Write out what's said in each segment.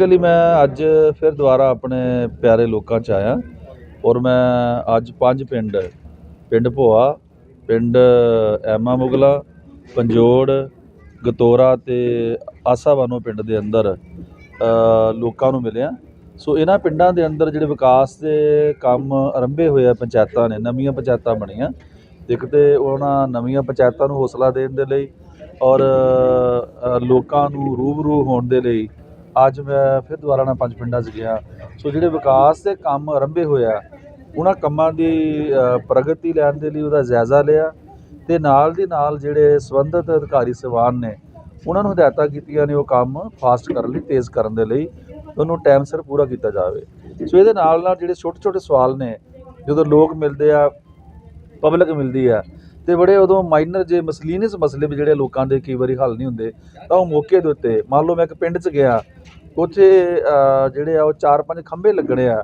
Basically ਮੈਂ ਅੱਜ ਫਿਰ ਦੁਬਾਰਾ ਆਪਣੇ ਪਿਆਰੇ ਲੋਕਾਂ 'ਚ ਆਇਆ ਔਰ ਮੈਂ ਅੱਜ ਪੰਜ ਪਿੰਡ ਪਿੰਡ ਭੋਆ, ਪਿੰਡ, ਐਮਾ ਮੁਗਲਾ, ਪੰਜੋੜ, ਗਤੋਰਾ ਤੇ ਆਸਾਵਾਨੋ ਪਿੰਡ ਦੇ ਅੰਦਰ ਲੋਕਾਂ ਨੂੰ ਮਿਲਿਆ। ਸੋ ਇਹਨਾਂ ਪਿੰਡਾਂ ਦੇ ਅੰਦਰ ਜਿਹੜੇ ਵਿਕਾਸ ਦੇ ਕੰਮ ਆਰੰਭੇ ਹੋਏ ਆ ਪੰਚਾਇਤਾਂ ਨੇ, ਨਵੀਆਂ ਪੰਚਾਇਤਾਂ ਬਣੀਆਂ। ਇੱਕ ਤੇ ਉਹਨਾਂ ਨਵੀਆਂ ਪੰਚਾਇਤਾਂ ਨੂੰ ਹੌਸਲਾ ਦੇਣ ਦੇ ਲਈ ਔਰ ਲੋਕਾਂ ਨੂੰ ਰੂਬਰੂ ਹੋਣ ਦੇ ਲਈ ਅੱਜ ਮੈਂ ਫਿਰ ਦੁਬਾਰਾ ਨਾਲ ਪੰਜ ਪਿੰਡਾਂ 'ਚ ਗਿਆ। ਸੋ ਜਿਹੜੇ ਵਿਕਾਸ ਦੇ ਕੰਮ ਆਰੰਭੇ ਹੋਇਆ ਉਹਨਾਂ ਕੰਮਾਂ ਦੀ ਪ੍ਰਗਤੀ ਲੈਣ ਦੇ ਲਈ ਉਹਦਾ ਜਾਇਜ਼ਾ ਲਿਆ ਤੇ ਨਾਲ ਦੀ ਨਾਲ ਜਿਹੜੇ ਸੰਬੰਧਿਤ ਅਧਿਕਾਰੀ ਸਵਾਨ ਨੇ, ਉਹਨਾਂ ਨੂੰ ਹਦਾਇਤਾਂ ਕੀਤੀਆਂ ਨੇ ਉਹ ਕੰਮ ਫਾਸਟ ਕਰਨ ਲਈ, ਤੇਜ਼ ਕਰਨ ਦੇ ਲਈ, ਉਹਨੂੰ ਟਾਈਮ ਸਿਰ ਪੂਰਾ ਕੀਤਾ ਜਾਵੇ। ਸੋ ਇਹਦੇ ਨਾਲ ਨਾਲ ਜਿਹੜੇ ਛੋਟੇ ਛੋਟੇ ਸਵਾਲ ਨੇ, ਜਦੋਂ ਲੋਕ ਮਿਲਦੇ ਆ, ਪਬਲਿਕ ਮਿਲਦੀ ਆ ਤੇ ਬੜੇ ਉਦੋਂ ਮਾਈਨਰ ਜੇ ਮਸਲੀਨਸ ਮਸਲੇ ਵੀ ਜਿਹੜੇ ਲੋਕਾਂ ਦੇ ਕਈ ਵਾਰੀ ਹੱਲ ਨਹੀਂ ਹੁੰਦੇ, ਤਾਂ ਉਹ ਮੌਕੇ ਦੇ ਉੱਤੇ, ਮੰਨ ਲਓ ਮੈਂ ਇੱਕ ਪਿੰਡ 'ਚ ਗਿਆ, ਉੱਥੇ ਜਿਹੜੇ ਆ ਉਹ ਚਾਰ ਪੰਜ ਖੰਭੇ ਲੱਗਣੇ ਆ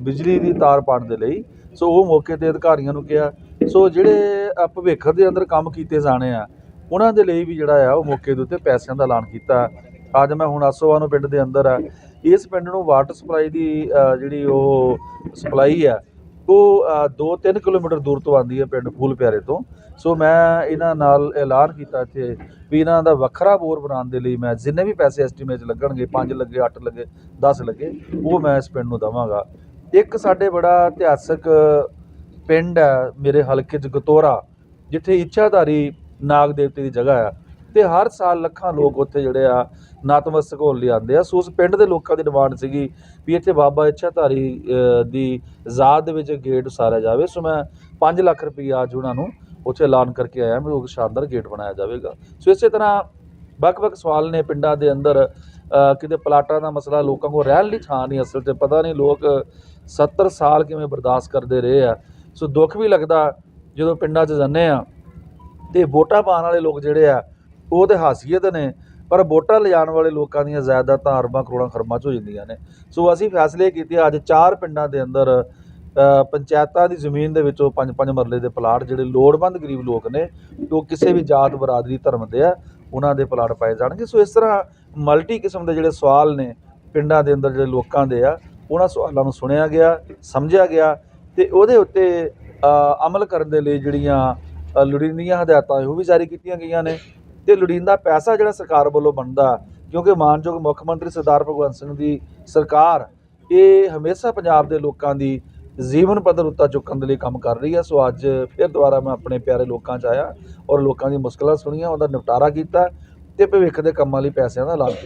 ਬਿਜਲੀ ਦੀ ਤਾਰ ਪਾਉਣ ਦੇ ਲਈ, ਸੋ ਉਹ ਮੌਕੇ ਤੇ ਅਧਿਕਾਰੀਆਂ ਨੂੰ ਕਿਹਾ, ਸੋ ਜਿਹੜੇ ਭਵਿੱਖ ਦੇ ਅੰਦਰ ਕੰਮ ਕੀਤੇ ਜਾਣੇ ਆ, ਉਹਨਾਂ ਦੇ ਲਈ ਵੀ ਜਿਹੜਾ ਆ ਉਹ ਮੌਕੇ ਦੇ ਉੱਤੇ ਪੈਸਿਆਂ ਦਾ ਐਲਾਨ ਕੀਤਾ। ਅੱਜ ਮੈਂ ਹੁਣ ਆਸੋਵਾਨੋ ਪਿੰਡ ਦੇ ਅੰਦਰ ਆ, ਇਸ ਪਿੰਡ ਨੂੰ ਵਾਟਰ ਸਪਲਾਈ ਦੀ ਜਿਹੜੀ ਉਹ ਸਪਲਾਈ ਆ ਉਹ 2-3 ਕਿਲੋਮੀਟਰ ਦੂਰ ਤੋਂ ਆਉਂਦੀ ਹੈ ਪਿੰਡ ਫੂਲ ਪਿਆਰੇ ਤੋਂ। ਸੋ ਮੈਂ ਇਹਨਾਂ ਨਾਲ ਐਲਾਨ ਕੀਤਾ ਇੱਥੇ ਵੀ ਇਹਨਾਂ ਦਾ ਵੱਖਰਾ ਬੋਰ ਬਣਾਉਣ ਦੇ ਲਈ ਮੈਂ ਜਿੰਨੇ ਵੀ ਪੈਸੇ ਐਸਟੀਮੇਟ ਲੱਗਣਗੇ 5 ਲੱਗੇ 8 ਲੱਗੇ 10 ਲੱਗੇ, ਉਹ ਮੈਂ ਇਸ ਪਿੰਡ ਨੂੰ ਦਵਾਂਗਾ। ਇੱਕ ਸਾਡੇ ਬੜਾ ਇਤਿਹਾਸਕ ਪਿੰਡ ਹੈ ਮੇਰੇ ਹਲਕੇ 'ਚ ਗਤੋਰਾ, ਜਿੱਥੇ ਇੱਛਾਧਾਰੀ ਨਾਗ ਦੇਵਤੇ ਦੀ ਜਗ੍ਹਾ ਆ। ਤੇ ਹਰ ਸਾਲ ਲੱਖਾਂ ਲੋਕ ਉੱਥੇ ਜਿਹੜੇ ਆ ਨਤਮਸਤਕ ਹੋਣ ਲਈ ਆਉਂਦੇ ਆ। ਸੋ ਉਸ ਪਿੰਡ ਦੇ ਲੋਕਾਂ ਦੀ ਡਿਮਾਂਡ ਸੀਗੀ ਵੀ ਇੱਥੇ ਬਾਬਾ ਇੱਛਾਧਾਰੀ ਦੀ ਜ਼ਾਤ ਦੇ ਵਿੱਚ ਗੇਟ ਉਸਾਰਿਆ ਜਾਵੇ। ਸੋ ਮੈਂ 5 ਲੱਖ ਰੁਪਈਆ ਅੱਜ ਉਹਨਾਂ ਨੂੰ ਉੱਥੇ ਐਲਾਨ ਕਰਕੇ ਆਇਆ ਵੀ ਉਹ ਸ਼ਾਨਦਾਰ ਗੇਟ ਬਣਾਇਆ ਜਾਵੇਗਾ। ਸੋ ਇਸੇ ਤਰ੍ਹਾਂ ਵੱਖ-ਵੱਖ ਸਵਾਲ ਨੇ ਪਿੰਡਾਂ ਦੇ ਅੰਦਰ ਕਿਤੇ ਪਲਾਟਾਂ ਦਾ ਮਸਲਾ ਲੋਕਾਂ ਕੋਲ ਰਹਿਣ ਲਈ ਥਾਂ ਨਹੀਂ ਅਸਲ ਤੇ ਪਤਾ ਨਹੀਂ ਲੋਕ 70 ਸਾਲ ਕਿਵੇਂ ਬਰਦਾਸ਼ਤ ਕਰਦੇ ਰਹੇ ਆ। ਸੋ ਦੁੱਖ ਵੀ ਲੱਗਦਾ ਜਦੋਂ ਪਿੰਡਾਂ 'ਚ ਜਾਂਦੇ ਆ ਤੇ ਵੋਟਾਂ ਪਾਉਣ ਵਾਲੇ ਲੋਕ ਜਿਹੜੇ ਆ ਉਹ ਤੇ ਹਾਸੀਅਤ ਨੇ ਪਰ ਵੋਟਾਂ ਲਿਜਾਣ ਵਾਲੇ ਲੋਕਾਂ ਦੀਆਂ ਜਾਇਦਾਦਾਂ ਅਰਬਾਂ ਕਰੋੜਾਂ ਖਰਮਾਂ 'ਚ ਹੋ ਜਾਂਦੀਆਂ ਨੇ। ਸੋ ਅਸੀਂ ਫੈਸਲੇ ਕੀਤੇ ਅੱਜ ਚਾਰ ਪਿੰਡਾਂ ਦੇ ਅੰਦਰ ਪੰਚਾਇਤਾਂ ਦੀ ਜ਼ਮੀਨ ਦੇ ਵਿੱਚੋਂ ਪੰਜ ਪੰਜ ਮਰਲੇ ਦੇ ਪਲਾਟ ਜਿਹੜੇ ਲੋੜਵੰਦ ਗਰੀਬ ਲੋਕ ਨੇ ਉਹ ਕਿਸੇ ਵੀ ਜਾਤ ਬਰਾਦਰੀ ਧਰਮ ਦੇ ਆ ਉਹਨਾਂ ਦੇ ਪਲਾਟ ਪਾਏ ਜਾਣਗੇ। ਸੋ ਇਸ ਤਰ੍ਹਾਂ ਮਲਟੀ ਕਿਸਮ ਦੇ ਜਿਹੜੇ ਸਵਾਲ ਨੇ ਪਿੰਡਾਂ ਦੇ ਅੰਦਰ ਜਿਹੜੇ ਲੋਕਾਂ ਦੇ ਆ ਉਹਨਾਂ ਸਵਾਲਾਂ ਨੂੰ ਸੁਣਿਆ ਗਿਆ ਸਮਝਿਆ ਗਿਆ ਤੇ ਉਹਦੇ ਉੱਤੇ ਅਮਲ ਕਰਨ ਦੇ ਲਈ ਜਿਹੜੀਆਂ ਅ, ਲੋੜੀਂਦੀਆਂ ਹਦਾਇਤਾਂ ਉਹ ਵੀ ਜਾਰੀ ਕੀਤੀਆਂ ਗਈਆਂ ਨੇ। ਤੇ ਲੋੜੀਂਦਾ ਪੈਸਾ ਜਿਹੜਾ ਸਰਕਾਰ ਵੱਲੋਂ ਬਣਦਾ, ਕਿਉਂਕਿ ਮਾਨਯੋਗ ਮੁੱਖ ਮੰਤਰੀ ਸਰਦਾਰ ਭਗਵੰਤ ਸਿੰਘ ਦੀ ਸਰਕਾਰ, ਇਹ ਹਮੇਸ਼ਾ ਪੰਜਾਬ ਦੇ ਲੋਕਾਂ ਦੀ ਜੀਵਨ ਪੱਧਰ ਉੱਤਾ ਚੁੱਕਣ ਦੇ ਲਈ ਕੰਮ ਕਰ ਰਹੀ ਹੈ। ਸੋ ਅੱਜ ਫਿਰ ਦੁਬਾਰਾ ਮੈਂ ਆਪਣੇ ਪਿਆਰੇ ਲੋਕਾਂ 'ਚ ਆਇਆ ਔਰ ਲੋਕਾਂ ਦੀ ਮੁਸ਼ਕਲਾਂ ਸੁਣੀਆਂ, ਉਹਦਾ ਨਿਪਟਾਰਾ ਕੀਤਾ ਤੇ ਭਵਿੱਖ ਦੇ ਕੰਮਾਂ ਲਈ ਪੈਸਿਆਂ ਦਾ ਲਾਭ ਕੀਤਾ।